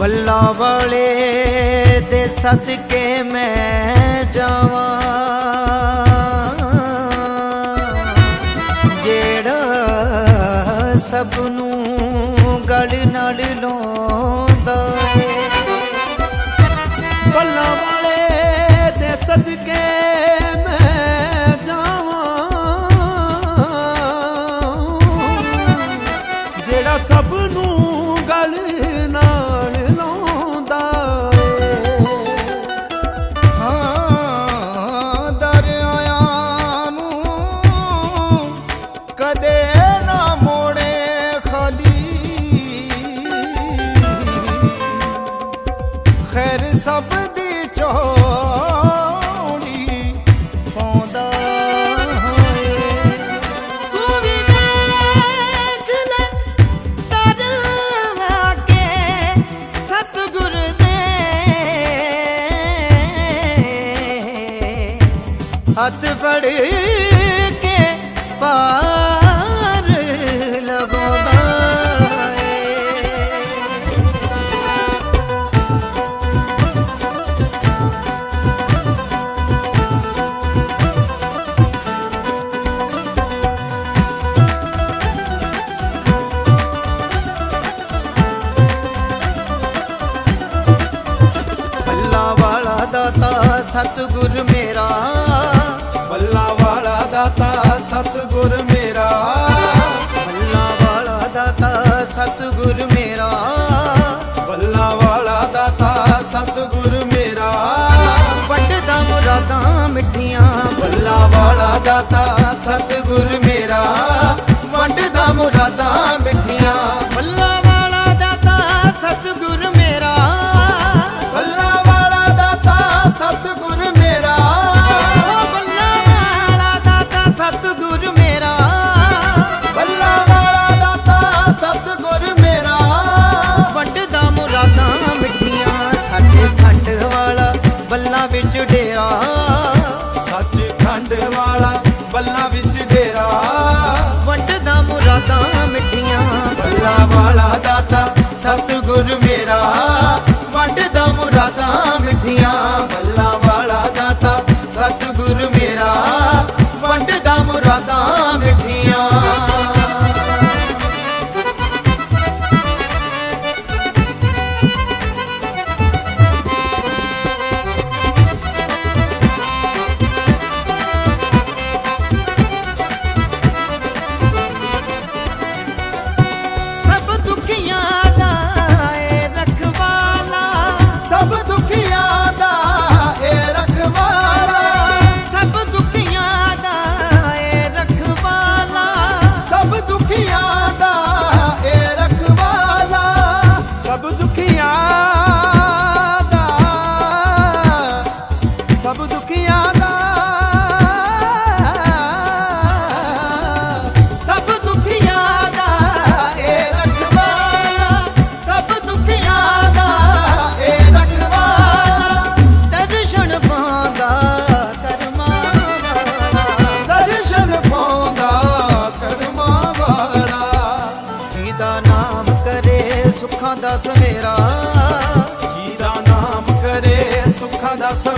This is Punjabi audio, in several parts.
ਬੱਲਾ ਵਾਲੇ ਦੇ ਸਦਕੇ ਮੈਂ ਜਾਵਾਂ। ਜਿਹੜਾ ਸਭ ਨੂੰ ਚੜ ਕੇ ਪਾਰ ਲਗਾਉਂਦਾ ਏ ਬੱਲਾ ਵਾਲਾ ਦਾਤਾ ਸਤਗੁਰ ਮੇਰਾ Satguru 구름이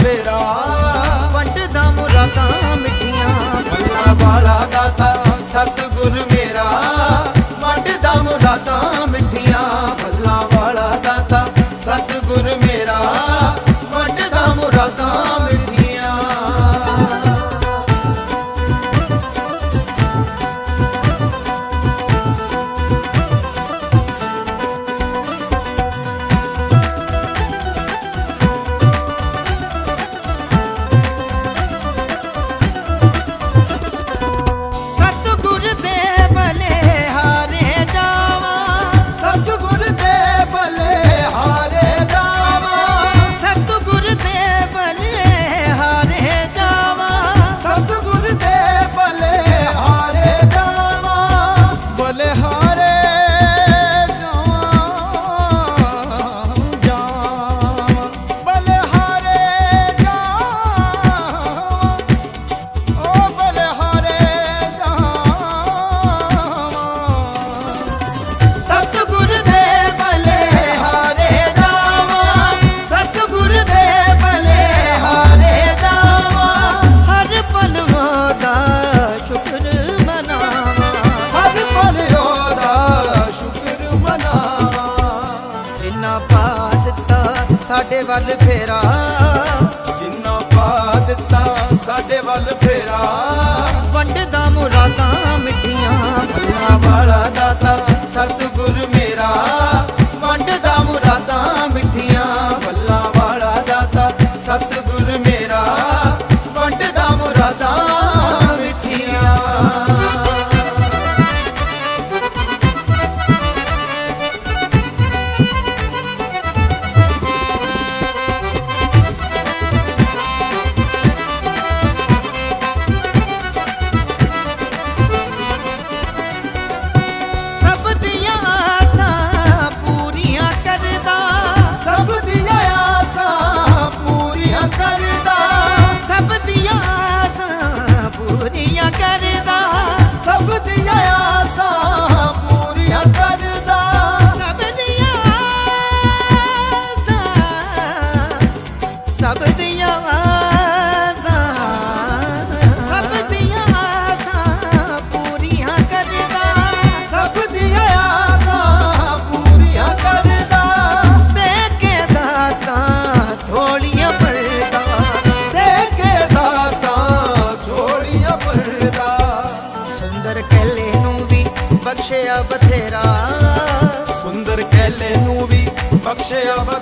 ਫੇਰਾ। ਵੰਡਦਾ ਮੁਰਾਦਾਂ ਮਿੱਠੀਆਂ ਬੱਲਾ ਵਾਲਾ ਦਾਤਾ, ਸਤਗੁਰ ਮੇਰਾ। ਵੰਡਦਾ ਮੁਰਾਦਾਂ ਮਿੱਠੀਆਂ ਬੱਲਾ ਵਾਲਾ ਦਾਤਾ, ਸਤਗੁਰ ਸਾਡੇ ਵੱਲ ਫੇਰਾ। ਜਿੰਨਾ ਪਾ ਦਿੱਤਾ ਸਾਡੇ ਵੱਲ ਫੇਰਾ। ਵੰਡਦਾ ਮੁਰਾਦਾਂ ਮਿੱਠੀ Jabba